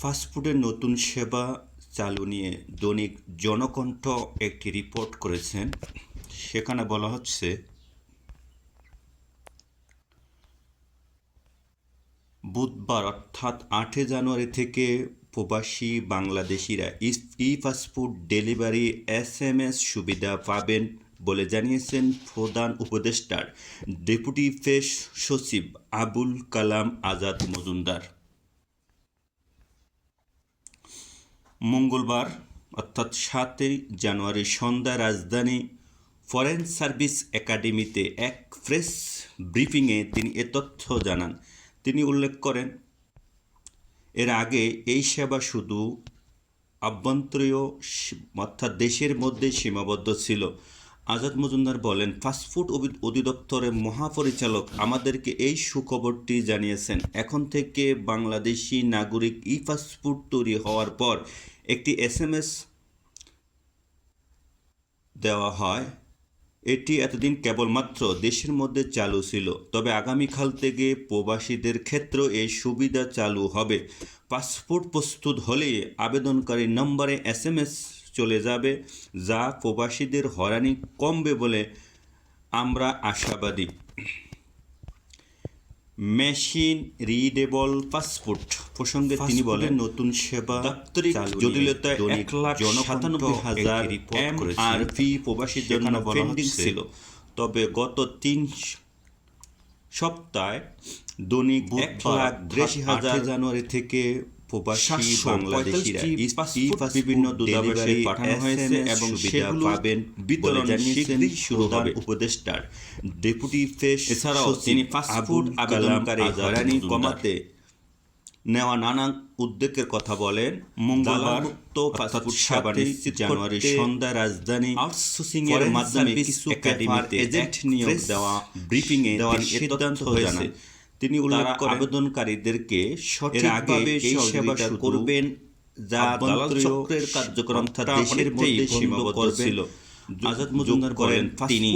ফাস্টফুডের নতুন সেবা চালু নিয়ে দৈনিক জনকণ্ঠ একটি রিপোর্ট করেছেন। সেখানে বলা হচ্ছে, বুধবার অর্থাৎ আটই জানুয়ারি থেকে প্রবাসী বাংলাদেশিরা ই fast food delivery S M S সুবিধা পাবেন বলে জানিয়েছেন প্রধান উপদেষ্টার। ডেপুটি ফেস সচিব আবুল কালাম আজাদ মজুমদার। মঙ্গলবার, অর্থাৎ সাতই জানুয়ারি সন্ধ্যা রাজধানী ফরেন সার্ভিস একাডেমিতে এক প্রেস ব্রিফিংয়ে তিনি এ তথ্য জানান। তিনি উল্লেখ করেন, এর আগে এই সেবা শুধু আভ্যন্তরীয় অর্থাৎ দেশের মধ্যে সীমাবদ্ধ ছিল। আজাদ মজুমদার বলেন ফাস্টফুড অধিদপ্তরের মহাপরিচালক আমাদেরকে এই সুখবরটি জানিয়েছেন। এখন থেকে বাংলাদেশি নাগরিক ই ফাস্টফুড তৈরি হওয়ার পর একটি এস এম এস দেওয়া হয়। এটি এতদিন কেবলমাত্র দেশের মধ্যে চালু ছিল। তবে আগামীকাল থেকে প্রবাসীদের ক্ষেত্রে এই সুবিধা চালু হবে। পাসপোর্ট প্রস্তুত হলে আবেদনকারী নম্বরে এস এম এস চলে যাবে যা প্রবাসীদের হয়রানি কমবে বলে আমরা আশাবাদী। মেশিন রিডেবল পাসপোর্ট প্রসঙ্গে তিনি বলেন নতুন সেবা দাপ্তরিক জটিলতায় এক লাখ সাতানব্বই হাজার আর পি প্রবাসীর জন্য পেন্ডিং ছিল। তবে গত তিন সপ্তাহে দৈনিক এক লাখ বিরাশি হাজার জানুয়ারি থেকে প্রবাসী বাংলাদেশিরা বিভিন্ন দূতাবাসে পাঠানো হয়েছে এবং সেগুলো পাবেন বিতরণ শীঘ্রই শুরু হবে। উপদেষ্টার। ডেপুটি ফেস এছাড়াও তিনি পাসপোর্ট আবেদনকারী হয়রানি কমাতে নেওয়া নানা উদ্যোগের কথা বলেন। মঙ্গলবার মুক্ত পাসপোর্ট সেবা নিশ্চিত জানুয়ারি সন্ধ্যা রাজধানী আউটসোর্সিং এর মাধ্যমে কিছু একাডেমিতে এজেন্ট নিয়োগ দেওয়া ব্রিফিং এ দেওয়ার সিদ্ধান্ত হয়েছে। তিনি উল্লেখ করেন আবেদনকারীদেরকে সঠিকভাবে এই সেবা করবেন যা দালাল চক্রের কার্যক্রম দেশের মধ্যে সীমাবদ্ধ ছিল। আজাদ মজুমদার করেন তিনি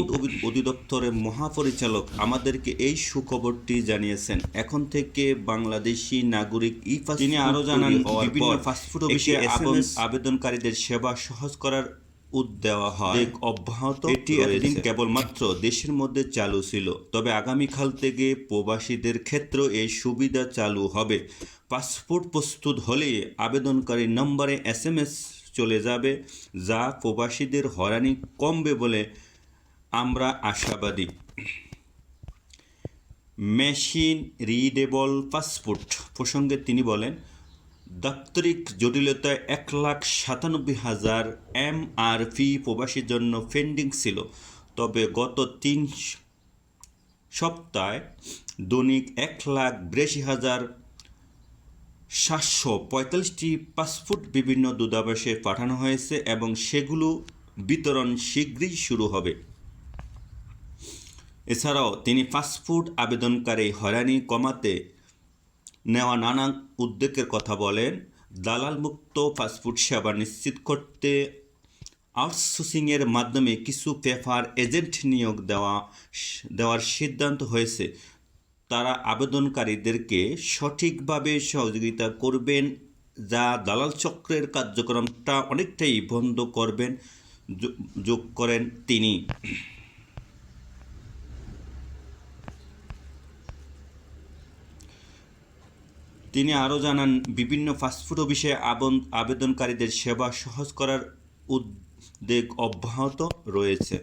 অধিদপ্তরের মহাপরিচালক আমাদেরকে এই সুখবরটি জানিয়েছেন। এখন থেকে বাংলাদেশি নাগরিক ই তিনি আরও জানান বিভিন্ন ফাস্টফুড অফিসে আবেদনকারীদের সেবা সহজ করার উদ্যোগ দেওয়া হয়। অব্যাহত এটি এতদিন কেবলমাত্র দেশের মধ্যে চালু ছিল। তবে আগামীকাল থেকে প্রবাসীদের ক্ষেত্রে এই সুবিধা চালু হবে। পাসপোর্ট প্রস্তুত হলে আবেদনকারী নম্বরে এস এম এস চলে যাবে যা প্রবাসীদের হয়রানি কমবে বলে আমরা আশাবাদী। মেশিন রিডেবল পাসপোর্ট প্রসঙ্গে তিনি বলেন দাপ্তরিক জটিলতায় এক লাখ সাতানব্বই হাজার এম আর পি প্রবাসীর জন্য ফেন্ডিং ছিল। তবে গত তিন সপ্তাহে দৈনিক এক লাখ বিরাশি হাজার সাতশো পঁয়তাল্লিশটি পাসপোর্ট বিভিন্ন দূতাবাসে পাঠানো হয়েছে এবং সেগুলো বিতরণ শীঘ্রই শুরু হবে। এছাড়াও তিনি পাসপোর্ট আবেদনকারী হয়রানি কমাতে নেওয়া নানা উদ্যোগের কথা বলেন। দালালমুক্ত পাসপোর্ট সেবা নিশ্চিত করতে আউটসোর্সিংয়ের মাধ্যমে কিছু পেপার এজেন্ট নিয়োগ দেওয়া দেওয়ার সিদ্ধান্ত হয়েছে। তারা আবেদনকারীদেরকে সঠিকভাবে সহযোগিতা করবেন, যা দালাল চক্রের কার্যক্রমটা অনেকটাই বন্ধ করবেন যোগ করেন তিনি। তিনি আরও জানান বিভিন্ন ফাস্টফুড অফিসে আবেদনকারীদের সেবা সহজ করার উদ্বেগ অব্যাহত রয়েছে।